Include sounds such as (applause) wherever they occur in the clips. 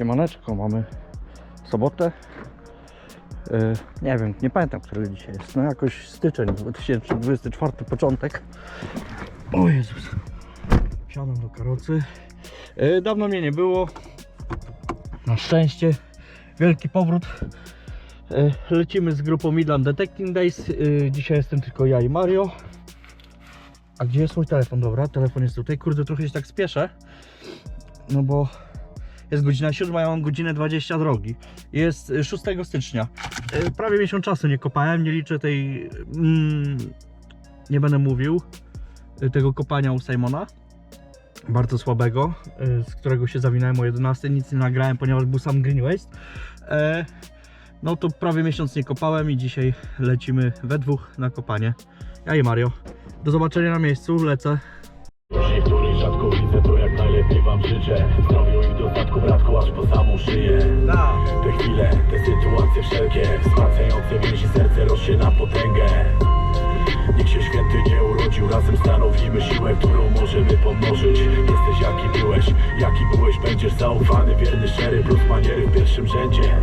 Siemaneczko, mamy sobotę. Yy, nie wiem, nie pamiętam, który dzisiaj jest. No jakoś styczeń 2024, początek. O Jezus. Wsiadam do karocy. Yy, dawno mnie nie było. Na szczęście. Wielki powrót. Yy, lecimy z grupą Midland Detecting Days. Dzisiaj jestem tylko ja i Mario. A gdzie jest mój telefon? Dobra, telefon jest tutaj. Kurde, trochę się tak spieszę. No bo jest godzina 7, ja godzinę 20 drogi. Jest y, 6 stycznia. Y, Prawie miesiąc czasu nie kopałem, nie liczę tej. Mm, nie będę mówił y, tego kopania u Simona. Bardzo słabego, y, z którego się zawinąłem o 11. Nic nie nagrałem, ponieważ był sam Green Waste. E, no to prawie miesiąc nie kopałem i dzisiaj lecimy we dwóch na kopanie. Ja i Mario. Do zobaczenia na miejscu, lecę. Ci, których rzadko widzę, to jak najlepiej wam życzę Zdrowiu i dostatku bratku aż po samą szyję. Te chwile, te sytuacje wszelkie Wzmacniające więzi serce rośnie na potęgę. Nikt się święty nie urodził Razem stanowimy siłę, którą możemy pomnożyć. Jesteś jaki byłeś, jaki byłeś Będziesz zaufany, wierny, szczery Plus maniery w pierwszym rzędzie.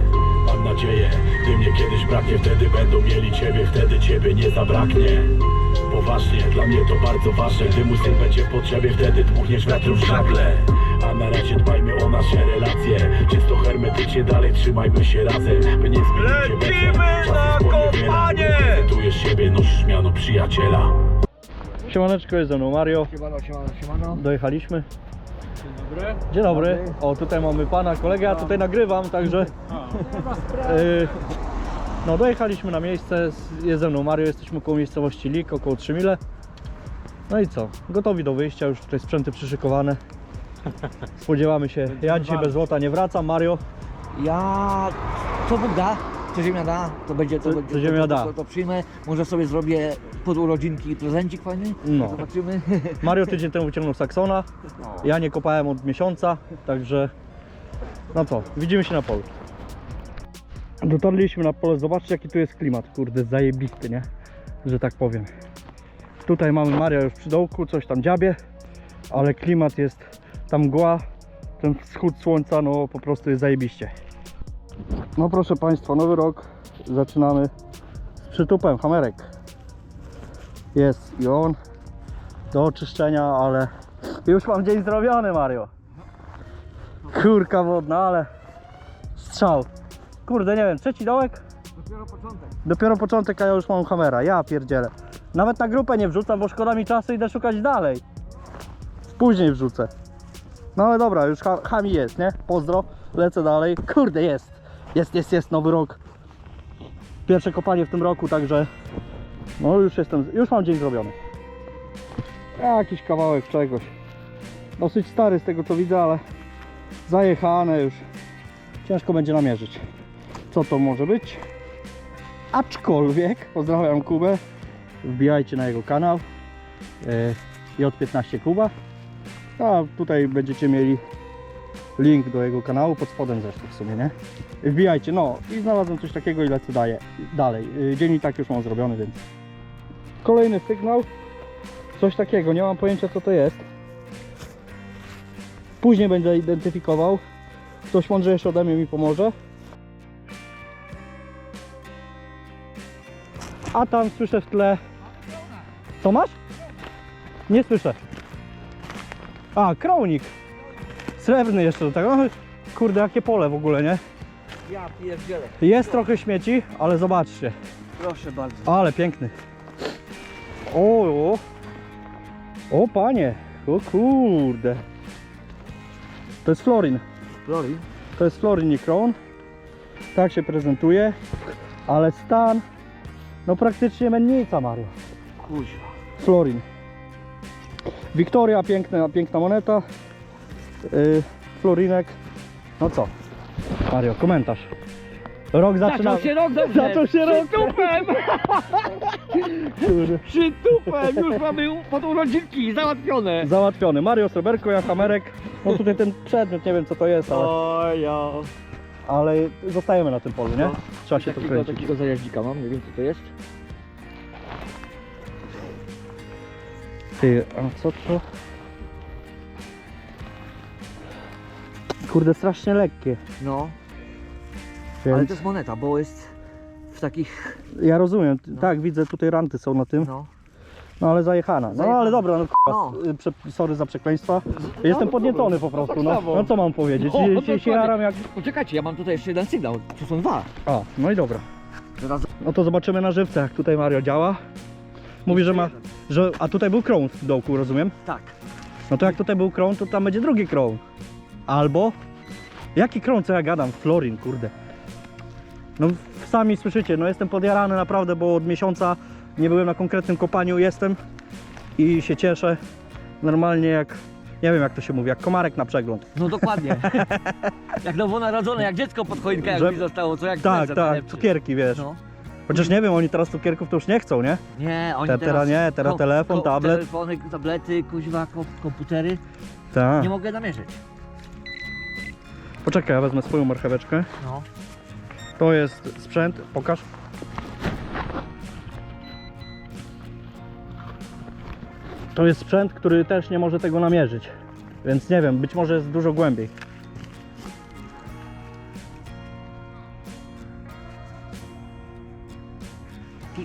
Mam nadzieję, gdy mnie kiedyś braknie Wtedy będą mieli ciebie, wtedy ciebie nie zabraknie. Poważnie, dla mnie to bardzo ważne Gdy mój syn będzie w potrzebie, wtedy dmuchniesz wiatru w żagle A na razie dbajmy o nasze relacje Czysto hermetycznie, dalej trzymajmy się razem By nie zmienić się Lecimy na kopanie! Prezentujesz siebie, nosisz miano przyjaciela Siemaneczko, jest ze mną Mario. Siemano, siemano, siemano. Dojechaliśmy. Dzień dobry. O, tutaj mamy pana kolegę, ja tutaj nagrywam, także. Yy, no, dojechaliśmy na miejsce. Jest ze mną Mario, jesteśmy koło miejscowości Lik, około 3 mile. No i co? Gotowi do wyjścia, już tutaj sprzęty przyszykowane. (laughs) Spodziewamy się. Ja dzisiaj bez złota nie wracam, Mario. Ja, co Bóg da, co ziemia da, to będzie, to Co- będzie, co ziemia to, da. To, to przyjmę, może sobie zrobię pod urodzinki prezencik fajny, No. zobaczymy. (laughs) Mario tydzień temu wyciągnął Saxona. No. Ja nie kopałem od miesiąca, także no co, widzimy się na polu. Dotarliśmy na pole, zobaczcie jaki tu jest klimat, kurde, zajebisty, nie? Że tak powiem. Tutaj mamy Maria już przy dołku, coś tam dziabie, ale klimat jest, tam mgła, ten wschód słońca, no po prostu jest zajebiście. No proszę Państwa, nowy rok, zaczynamy z przytupem, hamerek. Jest i on, do oczyszczenia, ale już mam dzień zrobiony, Mario. Kurka wodna, ale strzał. Kurde, nie wiem, trzeci dołek? Dopiero początek. Dopiero początek, a ja już mam kamera. Ja pierdzielę. Nawet na grupę nie wrzucam, bo szkoda mi czasu, idę szukać dalej. Później wrzucę. No ale dobra, już ha- Hami jest, nie? Pozdro, lecę dalej. Kurde, jest. Jest, jest, jest, nowy rok. Pierwsze kopanie w tym roku, także no już jestem, już mam dzień zrobiony. Jakiś kawałek czegoś. Dosyć stary z tego co widzę, ale zajechane już. Ciężko będzie namierzyć. Co to może być? Aczkolwiek pozdrawiam Kubę. Wbijajcie na jego kanał. e, J15 Kuba. A tutaj będziecie mieli link do jego kanału, pod spodem zresztą w sumie, nie? Wbijajcie, no i znalazłem coś takiego i lecę daję, dalej. Y, Dzień i tak już mam zrobiony, więc... Kolejny sygnał. Coś takiego, nie mam pojęcia co to jest. Później będę identyfikował. Ktoś mądrzejszy ode mnie mi pomoże. A tam słyszę w tle... Co masz? Nie słyszę. A, krownik. Srebrny jeszcze do tego. Kurde, jakie pole w ogóle, nie? Ja pierdzielę. Jest trochę śmieci, ale zobaczcie. Proszę bardzo. Ale piękny. O, o. O panie. O kurde. To jest florin. Glory. To jest florin, nie kron. Tak się prezentuje. Ale stan. No praktycznie mennica Mario. Kuźwa. Florin. Wiktoria, piękna, piękna moneta. Yy, florinek. No co? Mario, komentarz. Rok zaczyna. Zaczął się rok dobrze. Zaczął się rok. Przytupem, (laughs) przytupem, już mamy pod urodzinki załatwione. Załatwiony. Mario Sreberko, ja Hamerek. No tutaj ten przedmiot, nie wiem co to jest, ale, O ja. ale zostajemy na tym polu, nie? No. Trzeba się Takiego, kręcić. takiego zajaździka mam, nie wiem co to jest. Ty, a co to? Kurde, strasznie lekkie. No, ale Więc to jest moneta, bo jest w takich, ja rozumiem. No. Tak, widzę tutaj ranty są na tym. no. No ale zajechana. No Zajechana. ale dobra, no No. k***a, prze, sorry za przekleństwa. Jestem podniecony po prostu, no. samo. No co mam powiedzieć? No, no się, dokładnie. jaram jak... Poczekajcie, ja mam tutaj jeszcze jeden sygnał, tu są dwa. A, no i dobra. Teraz No to zobaczymy na żywce, jak tutaj Mario działa. Mówi, że ma... Że, a tutaj był krąg w dołku, rozumiem? Tak. No to jak tutaj był krąg, to tam będzie drugi krąg. Albo... Jaki krąg, co ja gadam? Florin, kurde. No sami słyszycie, no jestem podjarany naprawdę, bo od miesiąca nie byłem na konkretnym kopaniu, jestem i się cieszę. Normalnie jak, nie wiem jak to się mówi, jak komarek na przegląd. No dokładnie. (laughs) jak nowonarodzone, jak dziecko pod choinkę, jak Że- zostało, co jak Tak, tak, cukierki, wiesz. No. Chociaż nie wiem, oni teraz cukierków to już nie chcą, nie? Nie, oni Te- teraz... teraz nie, teraz telefon, tablet. Telefony, tablety, kuźwa, kom- komputery. Tak. Nie mogę namierzyć. Poczekaj, ja wezmę swoją marcheweczkę. No. To jest sprzęt, pokaż. To jest sprzęt, który też nie może tego namierzyć. Więc nie wiem, być może jest dużo głębiej.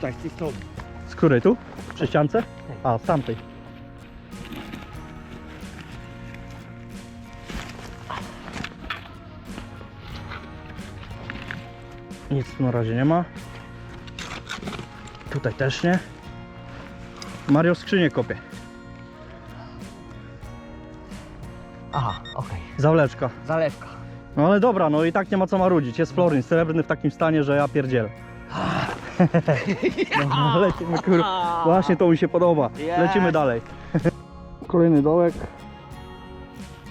Tutaj, z tej strony. Z której tu? Przy ściance? A, z tamtej. Nic tu na razie nie ma. Tutaj też nie. Mario skrzynię kopie. Aha, okej. Zawleczka. Zalewka. No ale dobra, no i tak nie ma co marudzić. Jest florin srebrny w takim stanie, że ja pierdzielę. (laughs) No, lecimy kurwa. Właśnie to mi się podoba. Lecimy dalej. (laughs) Kolejny dołek.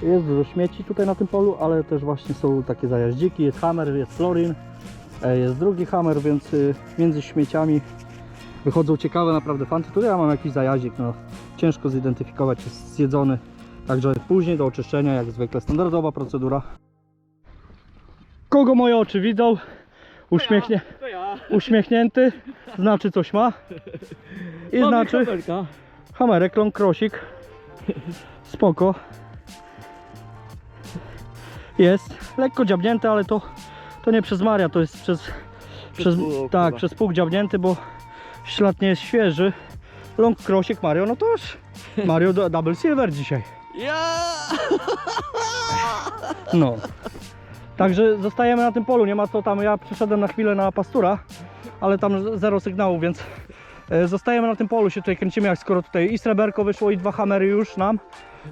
Jest dużo śmieci tutaj na tym polu, ale też właśnie są takie zajaździki. Jest hammer, jest florin, e, jest drugi hammer, więc y, między śmieciami wychodzą ciekawe naprawdę fanty. Tutaj ja mam jakiś zajaździk, no ciężko zidentyfikować, jest zjedzony. Także później do oczyszczenia, jak zwykle, standardowa procedura. Kogo moje oczy widzą? Uśmiechnie, To ja. Uśmiechnięty, znaczy coś ma. I znaczy kamerka. hamerek, long krosik. Spoko. Jest lekko dziabnięty, ale to, to nie przez Maria, to jest przez, przez, pół, tak, chyba. przez pług dziabnięty, bo ślad nie jest świeży. Long krosik Mario, no to już Mario do- double silver dzisiaj. Ja! No. Także zostajemy na tym polu, nie ma co tam, ja przeszedłem na chwilę na pastura, ale tam zero sygnału, więc e, zostajemy na tym polu, się tutaj kręcimy, jak skoro tutaj i sreberko wyszło i dwa hamery już nam,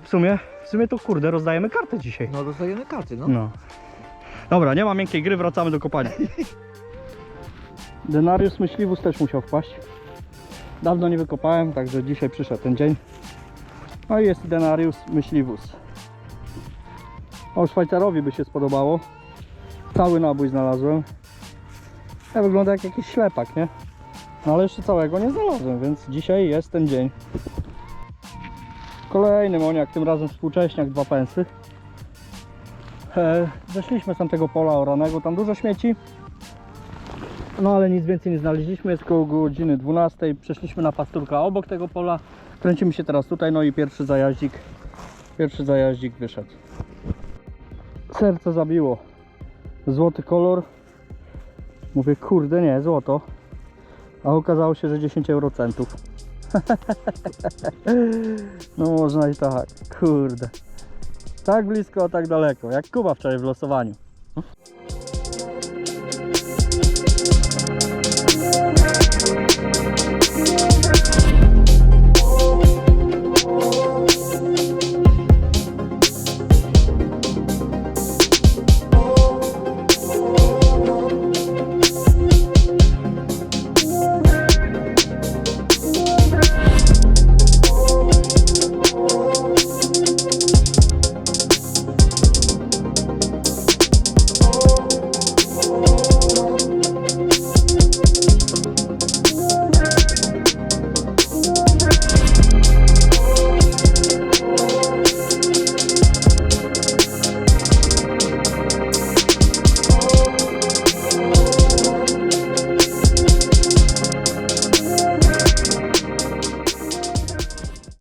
w sumie, w sumie to kurde, rozdajemy kartę dzisiaj. No dostajemy karty, no. No. Dobra, nie ma miękkiej gry, wracamy do kopania. Denariusz myśliwus też musiał wpaść. Dawno nie wykopałem, także dzisiaj przyszedł ten dzień. No i jest denariusz myśliwus. O, Szwajcarowi by się spodobało. Cały nabój znalazłem. Ja wygląda jak jakiś ślepak, nie? No ale jeszcze całego nie znalazłem, więc dzisiaj jest ten dzień. Kolejny moniak, tym razem współcześniak, dwa pensy. E, Zeszliśmy z tamtego pola oranego, tam dużo śmieci. No ale nic więcej nie znaleźliśmy, jest koło godziny 12. Przeszliśmy na pasturka obok tego pola. Kręcimy się teraz tutaj, no i pierwszy zajaździk. Pierwszy zajaździk wyszedł. Serce zabiło. Złoty kolor. Mówię, kurde nie, złoto. A okazało się, że 10 eurocentów. (laughs) no można i tak, kurde. Tak blisko, a tak daleko, jak Kuba wczoraj w losowaniu.